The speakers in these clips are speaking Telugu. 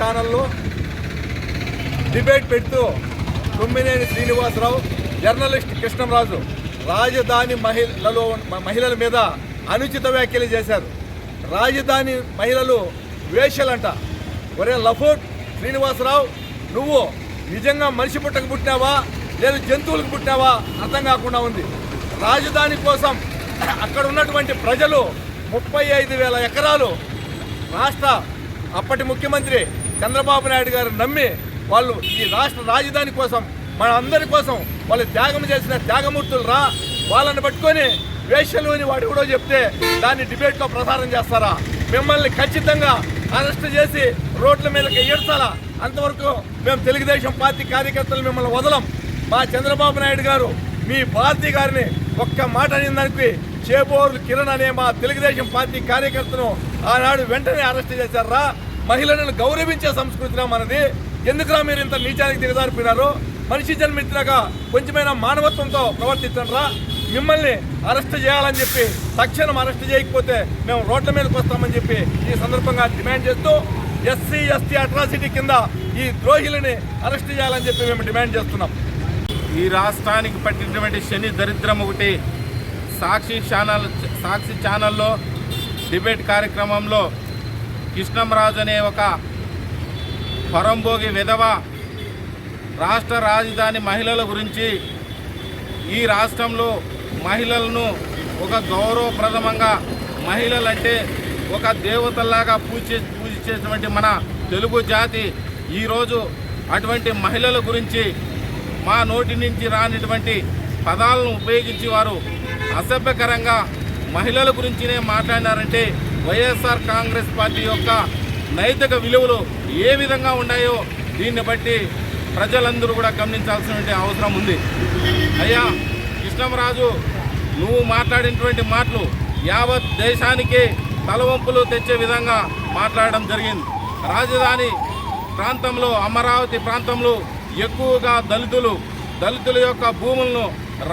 ఛానల్లో డిబేట్ పెడుతూ తుమ్మినేని శ్రీనివాసరావు జర్నలిస్ట్ కృష్ణంరాజు రాజధాని మహిళలో మహిళల మీద అనుచిత వ్యాఖ్యలు చేశారు. రాజధాని మహిళలు వేషలంట. ఒరే లఫోట్ శ్రీనివాసరావు నువ్వు నిజంగా మనిషి పుట్టకు పుట్టినావా? లేదా జంతువులకు పుట్టినావా? అర్థం కాకుండా ఉంది. రాజధాని కోసం అక్కడ ఉన్నటువంటి ప్రజలు ముప్పై ఐదు వేల ఎకరాలు రాష్ట్ర అప్పటి ముఖ్యమంత్రి చంద్రబాబు నాయుడు గారు నమ్మి వాళ్ళు ఈ రాష్ట్ర రాజధాని కోసం మన అందరి కోసం వాళ్ళు త్యాగం చేసిన త్యాగమూర్తులు రా వాళ్ళని పట్టుకొని వేషలు అని వాడు కూడా చెప్తే దాన్ని డిబేట్లో ప్రసారం చేస్తారా? మిమ్మల్ని ఖచ్చితంగా అరెస్ట్ చేసి రోడ్ల మీదకి ఏడ్చాలా? అంతవరకు మేము తెలుగుదేశం పార్టీ కార్యకర్తలు మిమ్మల్ని వదలం. మా చంద్రబాబు నాయుడు గారు మీ భారతి గారిని ఒక్క మాట అనిందానికి చేబోర్లు కిరణ్ అనే మా తెలుగుదేశం పార్టీ కార్యకర్తను ఆనాడు వెంటనే అరెస్ట్ చేశారా? మహిళలను గౌరవించే సంస్కృతిన మనది. ఎందుకురా మీరు ఇంత నీచానికి దిగజారిపోయినారు? మనిషి జన్మించినాక కొంచెమైనా మానవత్వంతో ప్రవర్తించరా మిమ్మల్ని అరెస్ట్ చేయాలని చెప్పి తక్షణం అరెస్ట్ చేయకపోతే మేము రోడ్ల మీదకి వస్తామని చెప్పి ఈ సందర్భంగా డిమాండ్ చేస్తూ ఎస్సీ ఎస్టీ అట్రాసిటీ కింద ఈ ద్రోహిలని అరెస్ట్ చేయాలని చెప్పి మేము డిమాండ్ చేస్తున్నాం. ఈ రాష్ట్రానికి పట్టినటువంటి శని దరిద్రం ఒకటి సాక్షి ఛానల్ సాక్షి ఛానల్లో డిబేట్ కార్యక్రమంలో కృష్ణంరాజు అనే ఒక పరంభోగి విధవ రాష్ట్ర రాజధాని మహిళల గురించి ఈ రాష్ట్రంలో మహిళలను ఒక గౌరవప్రదమంగా మహిళలంటే ఒక దేవతల్లాగా పూజ పూజించేటువంటి మన తెలుగు జాతి ఈరోజు అటువంటి మహిళల గురించి మా నోటి నుంచి రానిటువంటి పదాలను ఉపయోగించి వారు అసభ్యకరంగా మహిళల గురించినే మాట్లాడినారంటే వైఎస్ఆర్ కాంగ్రెస్ పార్టీ యొక్క నైతిక విలువలు ఏ విధంగా ఉన్నాయో దీన్ని బట్టి ప్రజలందరూ కూడా గమనించాల్సిన అవసరం ఉంది. అయ్యా కృష్ణంరాజు నువ్వు మాట్లాడినటువంటి మాటలు యావత్ దేశానికి తలవంపులు తెచ్చే విధంగా మాట్లాడడం జరిగింది. రాజధాని ప్రాంతంలో అమరావతి ప్రాంతంలో ఎక్కువగా దళితులు దళితుల యొక్క భూములను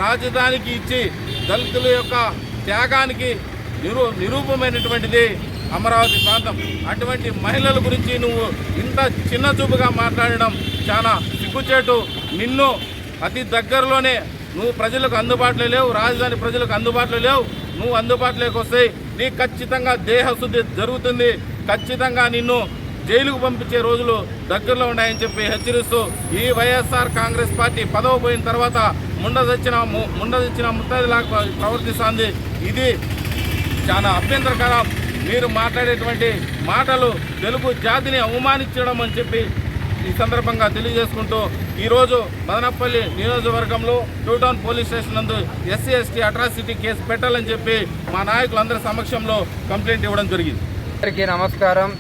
రాజధానికి ఇచ్చి దళితుల యొక్క త్యాగానికి నిరూ నిరూపమైనటువంటిది అమరావతి ప్రాంతం. అటువంటి మహిళల గురించి నువ్వు ఇంత చిన్న చూపుగా మాట్లాడడం చాలా సిగ్గుచేటు. నిన్ను అతి దగ్గరలోనే నువ్వు ప్రజలకు అందుబాటులో లేవు రాజధాని ప్రజలకు అందుబాటులో లేవు. నువ్వు అందుబాటులోకి వస్తే నీకు ఖచ్చితంగా దేహశుద్ధి జరుగుతుంది. ఖచ్చితంగా నిన్ను జైలుకు పంపించే రోజులు దగ్గరలో ఉన్నాయని చెప్పి హెచ్చరిస్తూ ఈ వైఎస్ఆర్ కాంగ్రెస్ పార్టీ పదవి పోయిన తర్వాత ముండదచ్చిన ముండదచ్చిన ముత్తదిలాగా ప్రవర్తిస్తోంది. ఇది చాలా అభ్యంతరకరం. మీరు మాట్లాడేటువంటి మాటలు తెలుగు జాతిని అవమానించడం అని చెప్పి ఈ సందర్భంగా తెలియజేసుకుంటూ ఈరోజు మదనపల్లి నియోజకవర్గంలో టూటౌన్ పోలీస్ స్టేషన్ నందు ఎస్సీ ఎస్టీ అట్రాసిటీ కేసు పెట్టాలని చెప్పి మా నాయకులందరి సమక్షంలో కంప్లైంట్ ఇవ్వడం జరిగింది. అందరికీ నమస్కారం.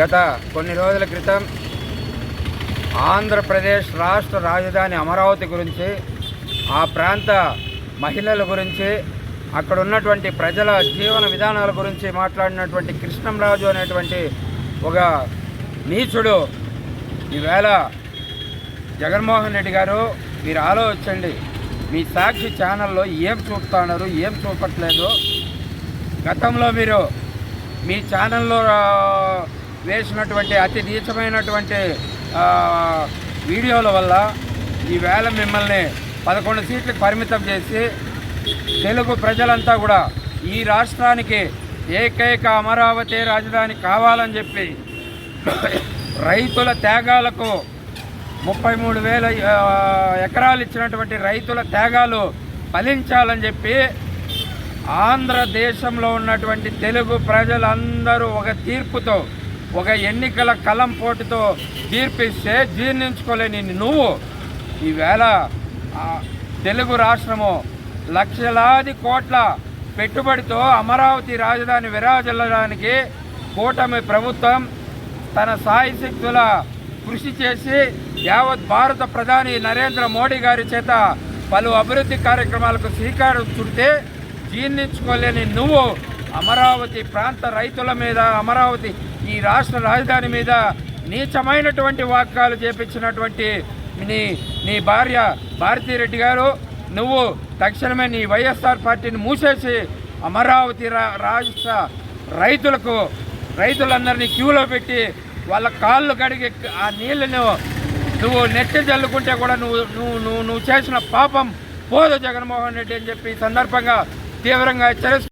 గత కొన్ని రోజుల క్రితం ఆంధ్రప్రదేశ్ రాష్ట్ర రాజధాని అమరావతి గురించి ఆ ప్రాంత మహిళల గురించి అక్కడ ఉన్నటువంటి ప్రజల జీవన విధానాల గురించి మాట్లాడినటువంటి కృష్ణంరాజు అనేటువంటి ఒక నీచుడు. ఈవేళ జగన్మోహన్ రెడ్డి గారు మీరు ఆలోచించండి మీ సాక్షి ఛానల్లో ఏం చూపుతున్నారు ఏం చూపట్లేదు. గతంలో మీరు మీ ఛానల్లో వేసినటువంటి అతి నీచమైనటువంటి వీడియోల వల్ల ఈవేళ మిమ్మల్ని పదకొండు సీట్లకు పరిమితం చేసి తెలుగు ప్రజలంతా కూడా ఈ రాష్ట్రానికి ఏకైక అమరావతి రాజధాని కావాలని చెప్పి రైతుల త్యాగాలకు ముప్పై మూడు వేల ఎకరాలు ఇచ్చినటువంటి రైతుల త్యాగాలు ఫలించాలని చెప్పి ఆంధ్రదేశంలో ఉన్నటువంటి తెలుగు ప్రజలందరూ ఒక తీర్పుతో ఒక ఎన్నికల కలం పోటుతో తీర్పిస్తే జీర్ణించుకోలేని నువ్వు. ఈవేళ తెలుగు రాష్ట్రము లక్షలాది కోట్ల పెట్టుబడితో అమరావతి రాజధాని విరాజిల్లడానికి కూటమి ప్రభుత్వం తన సాయశక్తుల కృషి చేసి యావత్ భారత ప్రధాని నరేంద్ర మోడీ గారి చేత పలు అభివృద్ధి కార్యక్రమాలకు శ్రీకారం చుడితే జీర్ణించుకోలేని నువ్వు అమరావతి ప్రాంత రైతుల మీద అమరావతి ఈ రాష్ట్ర రాజధాని మీద నీచమైనటువంటి వాక్యాలు చేపించినటువంటి నీ నీ భార్య భారతీరెడ్డి గారు నువ్వు తక్షణమే నీ వైఎస్ఆర్ పార్టీని మూసేసి అమరావతి రా రాష్ట్ర రైతులకు రైతులందరినీ క్యూలో పెట్టి వాళ్ళ కాళ్ళు కడిగి ఆ నీళ్ళను నువ్వు నెట్టి చల్లుకుంటే కూడా నువ్వు నువ్వు నువ్వు నువ్వు చేసిన పాపం పోదు జగన్మోహన్ రెడ్డి అని చెప్పి ఈ సందర్భంగా తీవ్రంగా హెచ్చరిస్తూ